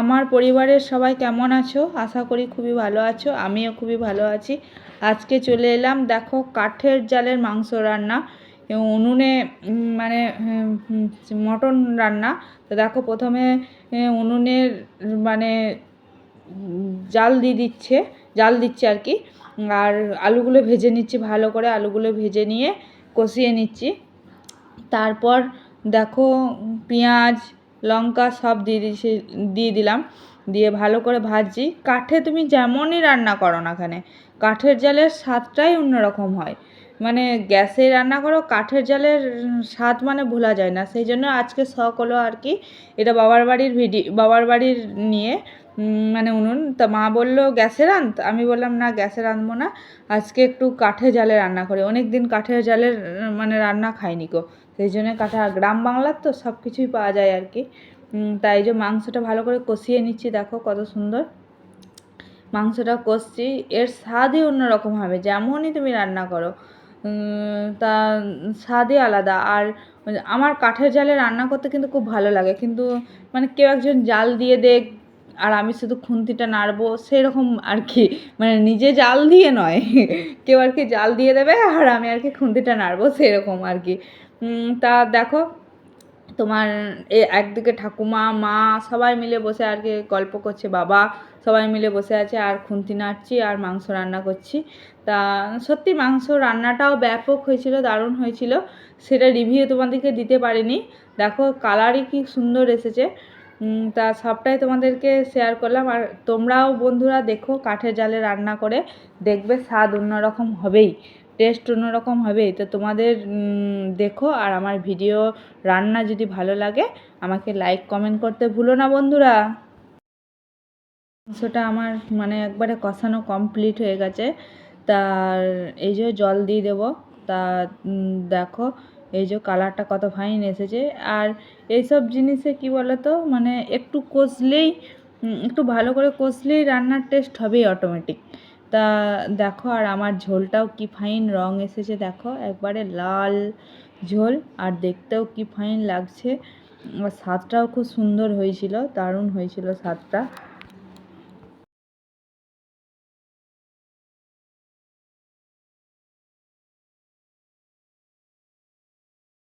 আমার পরিবারের সবাই কেমন আছো? আশা করি খুবই ভালো আছো, আমিও খুবই ভালো আছি। আজকে চলে এলাম, দেখো কাঠের জালের মাংস রান্না। উনুনে মানে মটন রান্না। তো দেখো প্রথমে উনুনের মানে জাল দিয়ে দিচ্ছে, জাল দিচ্ছে আর কি। আর আলুগুলো ভেজে নিচ্ছি ভালো করে, আলুগুলো ভেজে নিয়ে কষিয়ে নিচ্ছি। তারপর দেখো পেঁয়াজ লঙ্কা সব দিয়ে দিয়েছি দিয়ে দিলাম। দিয়ে ভালো করে ভাজি কাঠে তুমি যেমনই রান্না করো না এখানে কাঠের জালের স্বাদটাই অন্যরকম হয়। মানে গ্যাসে রান্না করো, কাঠের জালের স্বাদ মানে ভোলা যায় না। সেই জন্য আজকে শখ হলো আর কি, এটা বাবার বাড়ির ভিডি, বাবার বাড়ির নিয়ে মানে উনুন, তা মা বলল গ্যাসে রান তা আমি বললাম, না গ্যাসে রাঁধবো না। আজকে একটু কাঠের জালে রান্না করি। অনেক দিন কাঠের জালের মানে রান্না খাইনি গো। সেই জন্য কাঠা গ্রাম বাংলার তো সব কিছুই পাওয়া যায় আর কি। তাই যে মাংসটা ভালো করে কষিয়ে নিচ্ছি, দেখো কত সুন্দর। মাংসটা কষছি, এর স্বাদই অন্যরকম হবে, যেমনই তুমি রান্না করো। তা স্বাদই আলাদা। আর আমার কাঠের জালে রান্না করতে কিন্তু খুব ভালো লাগে। কিন্তু মানে কেউ একজন জাল দিয়ে দেখ আর আমি শুধু খুন্তিটা নাড়বো, সেরকম আর কি। মানে নিজে জাল দিয়ে নয়। কেউ আর কি জাল দিয়ে দেবে আর আমি আর কি খুন্তিটা নাড়বো, সেরকম আর কি। তা দেখো, তোমার এ একদিকে ঠাকুমা, মা সবাই মিলে বসে আর কি গল্প করছে, বাবা সবাই মিলে বসে আছে আর খুন্তি নাড়ছি আর মাংস রান্না করছি। তা সত্যি মাংস রান্নাটাও ব্যাপক হয়েছিল, দারুণ হয়েছিল। সেটা রিভিউ তোমাদেরকে দিতে পারিনি। দেখো কালারই কি সুন্দর এসেছে। তা সবটাই তোমাদেরকে শেয়ার করলাম। আর তোমরাও বন্ধুরা দেখো কাঠের জালে রান্না করে দেখবে স্বাদ অন্যরকম হবেই টেস্ট অন্যরকম হবেই। তো তোমাদের দেখো আর আমার ভিডিও রান্না যদি ভালো লাগে, আমাকে লাইক কমেন্ট করতে ভুলো না বন্ধুরা। মাংসটা আমার মানে একবারে কষানো কমপ্লিট হয়ে গেছে। তার, এই যে জল দিয়ে দেবো। তা দেখো এই যে কালারটা কত ফাইন এসেছে। আর এইসব জিনিসে কি বলো তো মানে একটু কষলেই একটু ভালো করে কষলেই রান্নার টেস্ট হবেই অটোমেটিক তা দেখো, আর আমার ঝোলটাও কি ফাইন রং এসেছে দেখো, একবারে লাল ঝোল, আর দেখতেও কি ফাইন লাগছে। স্বাদটাও খুব সুন্দর হয়েছিল, দারুণ হয়েছিল স্বাদটা।